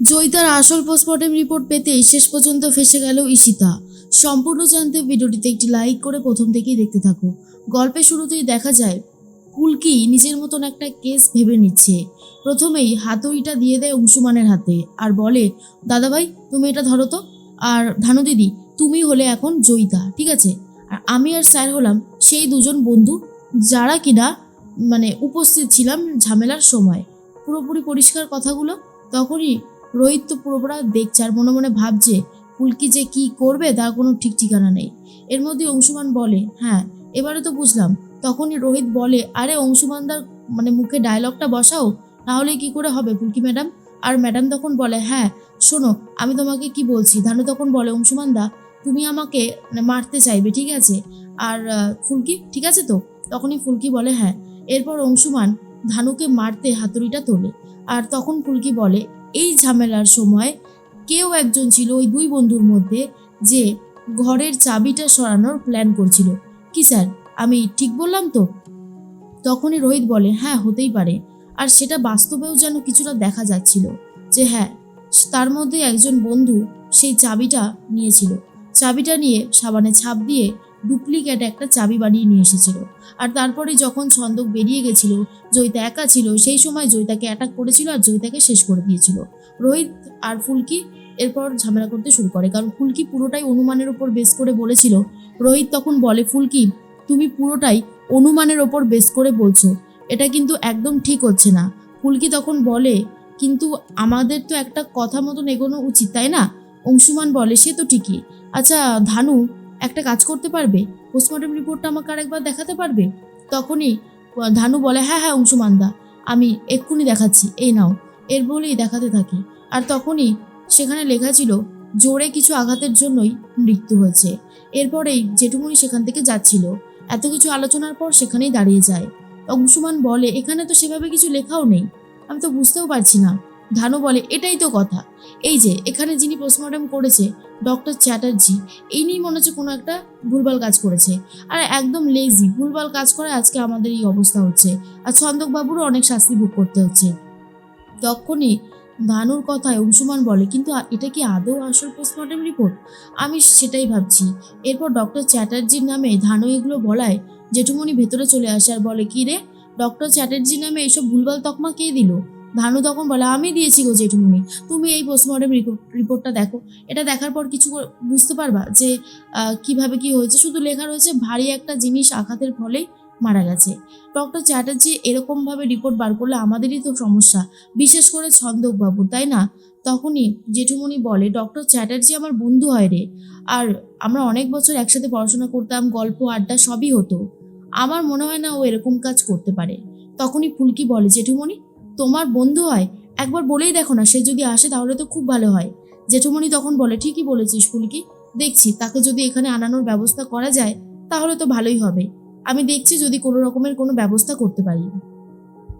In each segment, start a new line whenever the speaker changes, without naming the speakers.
জয়িতার আসল postmortem report পেতেই শেষ পর্যন্ত ফেসে গেল ঈশিতা। সম্পূর্ণ জানতে ভিডিওটিতে একটি লাইক করে প্রথম থেকেই দেখতে থাকো। গল্পের শুরুতেই দেখা যায় পুলকি নিজের মতন একটা কেস ভেবে নিচ্ছে। প্রথমেই হাতুড়িটা দিয়ে দেয় অংশুমানের হাতে আর বলে, দাদাভাই, তুমি এটা ধরো তো। আর ধানু দিদি, তুমি হলে এখন জয়িতা, ঠিক আছে? আর আমি আর স্যার হলাম সেই দুজন বন্ধু যারা কিনা মানে উপস্থিত ছিলাম ঝামেলার সময়। পুরোপুরি পরিষ্কার কথাগুলো তখনই রোহিত তো পুরোপুরা দেখছে আর মনে মনে ভাবছে ফুলকি যে কি করবে তার কোনো ঠিক ঠিকানা নেই। এর মধ্যে অংশুমান বলে হ্যাঁ এবারে তো বুঝলাম। তখনই রোহিত বলে, আরে অংশুমানদার মানে মুখে ডায়লগটা বসাও নাহলে কি করে হবে ফুলকি ম্যাডাম? আর ম্যাডাম তখন বলে হ্যাঁ শোনো, আমি তোমাকে কি বলছি? ধানু তখন বলে, অংশুমানদা, তুমি আমাকে মানে মারতে চাইবে, ঠিক আছে? আর ফুলকি, ঠিক আছে তো? তখনই ফুলকি বলে হ্যাঁ। এরপর অংশুমান ধানুকে মারতে হাতুড়িটা তোলে। আর তখন ফুলকি বলে এই ঝামেলার সময় কেউ একজন ছিল ওই দুই বন্ধুর মধ্যে যে ঘরের চাবিটা সরানোর প্ল্যান করছিল। কি স্যার আমি ঠিক বললাম তো? তখনই রোহিত বলে হ্যাঁ হতেই পারে। আর সেটা বাস্তবেও যেন কিছুটা দেখা যাচ্ছিল যে হ্যাঁ তার মধ্যে একজন বন্ধু সেই চাবিটা নিয়েছিল। চাবিটা নিয়ে সাবানে ছাপ দিয়ে ডুপ্লিকেট একটা চাবি বানিয়ে নিয়ে এসেছিল। আর তারপরে যখন ছন্দক বেরিয়ে গেছিল, জয়িতা একা ছিল, সেই সময় জয়িতাকে অ্যাটাক করেছিল আর জয়িতাকে শেষ করে দিয়েছিল। রোহিত আর ফুলকি এরপর ঝামেলা করতে শুরু করে, কারণ ফুলকি পুরোটাই অনুমানের ওপর বেস করে বলেছিল। রোহিত তখন বলে, ফুলকি, তুমি পুরোটাই অনুমানের ওপর বেস করে বলছো। এটা কিন্তু একদম ঠিক হচ্ছে না। ফুলকি তখন বলে, কিন্তু আমাদের তো একটা কথা মতন এগোনো উচিত, তাই না? অংশুমান বলে, সে তো ঠিকই। আচ্ছা ধানু একটা কাজ করতে পারবে? পোস্টমর্টম রিপোর্টটা আমাকে আরেকবার দেখাতে পারবে? তখনই ধানু বলে হ্যাঁ হ্যাঁ অংশুমানদা আমি এক্ষুনি দেখাচ্ছি, এই নাও। এর বলেই দেখাতে থাকি। আর তখনই সেখানে লেখা ছিল, জোরে কিছু আঘাতের জন্যই মৃত্যু হয়েছে। এরপরেই জেঠুমণি সেখান থেকে যাচ্ছিল। এত কিছু আলোচনার পর সেখানেই দাঁড়িয়ে যায়। অংশুমান বলে, এখানে তো সেভাবে কিছু লেখাও নেই। আমি তো বুঝতেও পারছি না। ধানু বলে, এটাই তো কথা। এই যে, এখানে যিনি পোস্টমর্টম করেছে ডক্টর চ্যাটার্জি এই নিয়েই মনে হচ্ছে কোনো একটা ভুলভাল কাজ করেছে। আর একদম লেজি ভুলভাল কাজ করে আজকে আমাদের এই অবস্থা হচ্ছে। আর ছন্দকবাবুরও অনেক শাস্তি ভোগ করতে হচ্ছে। তখনই ধানুর কথায় অংশুমান বলে, কিন্তু এটা কি আদৌ আসল পোস্টমর্টম রিপোর্ট আমি সেটাই ভাবছি। এরপর ডক্টর চ্যাটার্জির নামে ধানু এগুলো বলায়, জেঠুমণি ভেতরে চলে আসে আর বলে, কি রে ডক্টর চ্যাটার্জির নামে এইসব ভুলভাল তকমা কে দিল? ধানু তখন বলে, আমি দিয়েছি গো জেঠুমণি, তুমি এই পোস্টমর্টম রিপোর্টটা দেখো। এটা দেখার পর কিছু বুঝতে পারবা যে কীভাবে কি হয়েছে। শুধু লেখা রয়েছে, ভারী একটা জিনিস আঘাতের ফলেই মারা গেছে। ডক্টর চ্যাটার্জি এরকমভাবে রিপোর্ট বার করলে আমাদেরই তো সমস্যা, বিশেষ করে ছন্দকবাবু তাই না? তখনই জেঠুমণি বলে ডক্টর চ্যাটার্জি আমার বন্ধু হয় রে, আর আমরা অনেক বছর একসাথে পড়াশোনা করতাম, গল্প, আড্ডা, সবই হতো। আমার মনে হয় না ও এরকম কাজ করতে পারে। তখনই ফুলকি বলে, জেঠুমণি তোমার বন্ধু হয়? একবার বলেই দেখো না, সে যদি আসে তাহলে তো খুব ভালো হয়। জেঠুমণি তখন বলে, ঠিকই বলেছিস ফুলকি। দেখছি, তাকে যদি এখানে আনানোর ব্যবস্থা করা যায়, তাহলে তো ভালোই হবে। আমি দেখছি যদি কোনো রকমের কোনো ব্যবস্থা করতে পারি।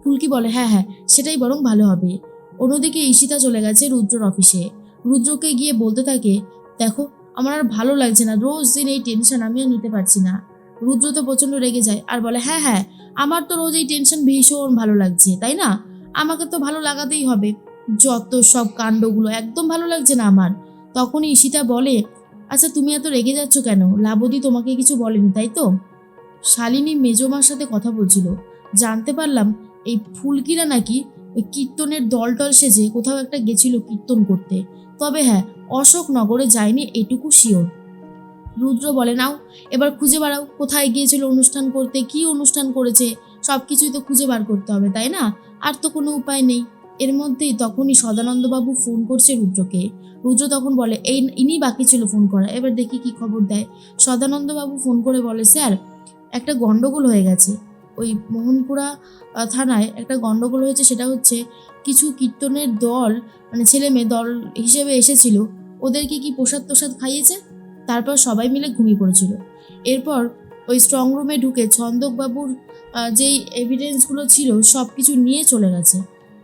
ফুলকি বলে হ্যাঁ হ্যাঁ সেটাই বরং ভালো হবে। অন্যদিকে ঈশিতা চলে গেছে রুদ্রর অফিসে। রুদ্রকে গিয়ে বলতে থাকে, দেখো, আমার আর ভালো লাগছে না, রোজ দিন এই টেনশন আমি আর নিতে পারছি না। রুদ্র তো প্রচণ্ড রেগে যায় আর বলে হ্যাঁ হ্যাঁ আমার তো রোজ এই টেনশন ভীষণ ভালো লাগছে, তাই না? আমাকে তো ভালো লাগাতেই হবে। যত সব কাণ্ডগুলো একদম ভালো লাগছে না আমার। তখনই ঈশিতা বলে আচ্ছা তুমি এত রেগে যাচ্ছ কেন? লাবদি তোমাকে কিছু বলেনি, তাই তো? শালিনী মেজমার সাথে কথা বলছিল। জানতে পারলাম, এই ফুলকিরা নাকি ওই কীর্তনের দল টল সেজে কোথাও একটা গেছিল কীর্তন করতে। তবে হ্যাঁ অশোকনগরে যায়নি এটুকু শিওর। রুদ্র বলে, নাও, এবার খুঁজে বেড়াও, কোথায় গিয়েছিল অনুষ্ঠান করতে, কি অনুষ্ঠান করেছে? সব কিছুই তো খুঁজে বার করতে হবে, তাই না? আর তো কোনো উপায় নেই। এর মধ্যেই তখনই সদানন্দবাবু ফোন করছে রুদ্রকে। রুদ্র তখন বলে, এই ইনি বাকি ছিল ফোন করা। এবার দেখি কি খবর দেয়। সদানন্দবাবু ফোন করে বলে, স্যার, একটা গন্ডগোল হয়ে গেছে। ওই মোহনপুরা থানায় একটা গন্ডগোল হয়েছে, সেটা হচ্ছে কিছু কীর্তনের দল মানে ছেলে মেয়ে দল হিসেবে এসেছিল। ওদেরকে কি প্রসাদ তোসাদ খাইয়েছে? তারপর সবাই মিলে ঘুমিয়ে পড়েছিল। এরপর ওই স্ট্রং রুমে ঢুকে ছন্দকবাবুর যেই এভিডেন্সগুলো ছিল সব কিছু নিয়ে চলে গেছে।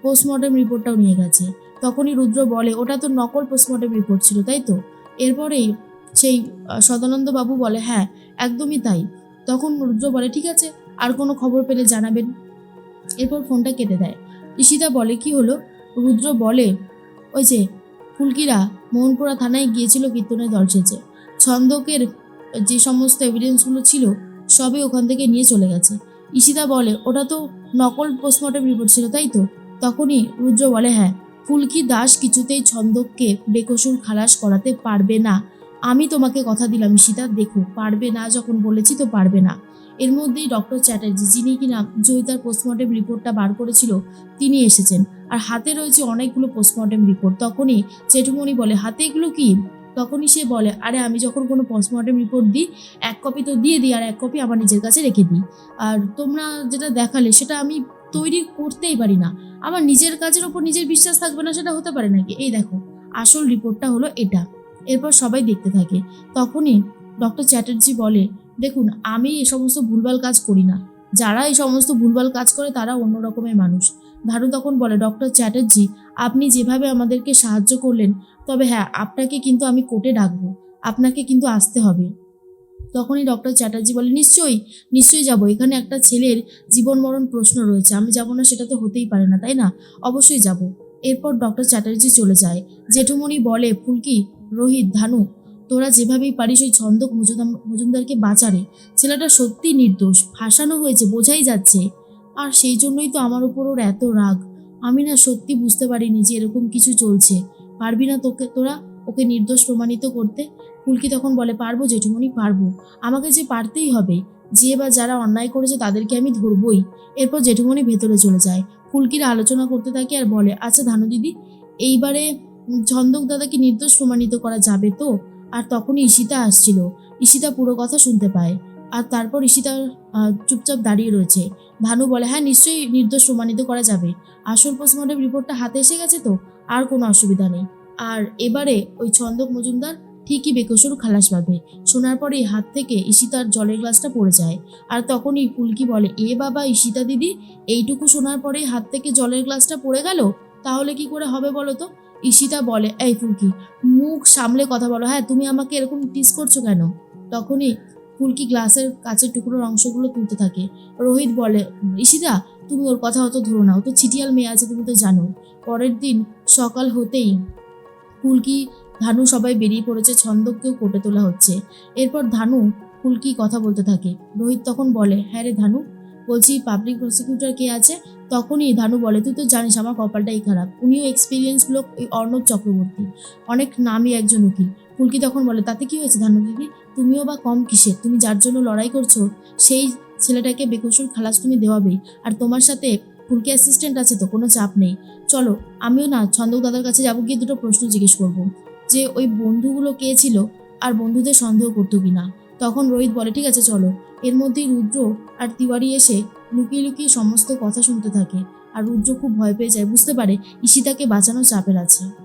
পোস্টমর্টম রিপোর্টটাও নিয়ে গেছে। তখনই রুদ্র বলে, ওটা তো নকল পোস্টমর্টম রিপোর্ট ছিল, তাই তো? এরপরেই সেই সদানন্দ বাবু বলে হ্যাঁ একদমই তাই। তখন রুদ্র বলে, ঠিক আছে, আর কোনো খবর পেলে জানাবেন। এরপর ফোনটা কেটে দেয়। ঈশিতা বলে, কি হলো? রুদ্র বলে, ওই যে ফুলকিরা মোহনপুরা থানায় গিয়েছিল কীর্তনের দল সেজে। ছন্দকের সমস্ত এভিডেন্সগুলো ছিল, সবই ওখান থেকে নিয়ে চলে গেছে। ঈশিতা বলে, ওটা তো নকল পোস্টমর্টম রিপোর্ট ছিল, তাই তো? তখনই রুদ্র বলে হ্যাঁ ফুলকি দাস কিছুতেই ছন্দককে বেকসুর খালাস করাতে পারবে না। আমি তোমাকে কথা দিলাম, ঈশিতা, দেখো, পারবে না, যখন বলেছি তো পারবে না। এর মধ্যেই ডক্টর চ্যাটার্জি, যিনি কিনা জয়িতার পোস্টমর্টম রিপোর্টটা বার করেছিল, তিনি এসেছেন। আর হাতে রয়েছে অনেকগুলো পোস্টমর্টম রিপোর্ট তখনই জেঠুমণি বলে, হাতে এগুলো কি? তখনই সে বলে, আরে, আমি যখন কোনো পোস্টমর্টম রিপোর্ট দিই, এক কপি তো দিয়ে দিই, আর এক কপি আমার নিজের কাছে রেখে দিই। আর তোমরা যেটা দেখালে, সেটা আমি তৈরি করতেই পারি না। আমার নিজের কাজের ওপর নিজের বিশ্বাস থাকবে না, সেটা হতে পারে নাকি? এই দেখো, আসল রিপোর্টটা হলো এটা। এরপর সবাই দেখতে থাকে। তখনই ডক্টর চ্যাটার্জি বলে, দেখুন, আমি এই সমস্ত ভুলভাল কাজ করি না। যারা এই সমস্ত ভুলভাল কাজ করে, তারা অন্য রকমের মানুষ। ধারু তখন বলে, ডক্টর চ্যাটার্জি, আপনি যেভাবে আমাদেরকে সাহায্য করলেন, তবে হ্যাঁ আপনাকে কিন্তু আমি কোর্টে ডাকবো। আপনাকে কিন্তু আসতে হবে। তখনই ডক্টর চ্যাটার্জি বলে, নিশ্চয়ই নিশ্চয়ই যাব। এখানে একটা ছেলের জীবন মরণ প্রশ্ন রয়েছে। আমি যাব না, সেটা তো হতেই পারে না, তাই না? অবশ্যই যাব। এরপর ডক্টর চ্যাটার্জি চলে যায়। জেঠুমণি বলে, ফুলকি, রোহিত ধানু তোরা যেভাবেই পারিস ওই ছন্দক মজুমদারকে বাঁচারে। ছেলেটা সত্যি নির্দোষ। ফাঁসানো হয়েছে, বোঝাই যাচ্ছে। আর সেই জন্যই তো আমার উপর ওর এত রাগ। আমি না সত্যি বুঝতে পারিনি যে এরকম কিছু চলছে। পারবি না তোকে, তোরা ওকে নির্দোষ প্রমাণিত করতে? ফুলকি তখন বলে, পারব জেঠুমণি, পারব। আমাকে যে পারতেই হবে, যে বা যারা অন্যায় করেছে তাদেরকে আমি ধরবই। এরপর জেঠুমণি ভেতরে চলে যায়। ফুলকির আলোচনা করতে থাকে আর বলে আচ্ছা ধানু দিদি, এইবারে ছন্দক দাদাকে নির্দোষ প্রমাণিত করা যাবে তো? আর তখনই ঈশিতা আসছিল। ঈশিতা পুরো কথা শুনতে পায়। আর তারপর ঈশিতা চুপচাপ দাঁড়িয়ে রয়েছে। ভানু বলে হ্যাঁ নিশ্চয়ই নির্দোষ প্রমাণিত করা যাবে। আসল পোস্টমর্টম রিপোর্টটা হাতে এসে গেছে তো, আর কোনো অসুবিধা নেই। আর এবারে ওই ছন্দক মজুমদার ঠিকই বেকসুর খালাস পাবে। শোনার পরেই হাত থেকে ঈশিতার জলের গ্লাসটা পড়ে যায়। আর তখনই ফুলকি বলে, এ বাবা ঈশিতা দিদি, এইটুকু শোনার পরেই হাত থেকে জলের গ্লাসটা পড়ে গেল? তাহলে কি করে হবে বলো তো? ঈশিতা বলে, এই ফুলকি, মুখ সামলে কথা বলো। হ্যাঁ তুমি আমাকে এরকম টিস করছ কেন? তখনই ফুলকি গ্লাসের কাছের টুকরোর অংশগুলো তুলতে থাকে। রোহিত বলে ঈশিতা তুমি ওর কথা অত ধরো না। ও তো ছিটিয়াল মেয়ে আছে, তুমি তো জানো। পরের দিন সকাল হতেই ফুলকি ধানু সবাই বেরিয়ে পড়েছে, ছন্দককেও কোটে তোলা হচ্ছে। এরপর ধানু ফুলকি কথা বলতে থাকে। রোহিত তখন বলে হ্যাঁ রে ধানু, বলছি পাবলিক প্রসিকিউটর কে আছে? তখনই ধানু বলে, তুই তো জানিস আমার কপালটাই খারাপ। উনিও এক্সপিরিয়েন্স লোক অর্ণব চক্রবর্তী। অনেক নামই একজন উকিল। ফুলকি তখন বলে, তাতে কি হয়েছে ধানু দিদি তুমিও বা কম কিসে? তুমি যার জন্য লড়াই করছ, সেই ছেলেটাকে বেকসুর খালাস তুমি দেওয়াবেই আর তোমার সাথে ফুলকি অ্যাসিস্ট্যান্ট আছে তো, কোনো চাপ নেই। চলো, আমিও না ছন্দক দাদার কাছে যাব, গিয়ে দুটো প্রশ্ন জিজ্ঞেস করব। যে ওই বন্ধুগুলো কে ছিল আর বন্ধুদের সন্দেহ করতো কিনা? তখন রোহিত বলে, ঠিক আছে, চলো। এর মধ্যেই রুদ্র আর তিওয়ারি এসে লুকিয়ে লুকিয়ে সমস্ত কথা শুনতে থাকে। আর রুদ্র খুব ভয় পেয়ে যায়, বুঝতে পারে ঈশিতাকে বাঁচানো চাপের আছে।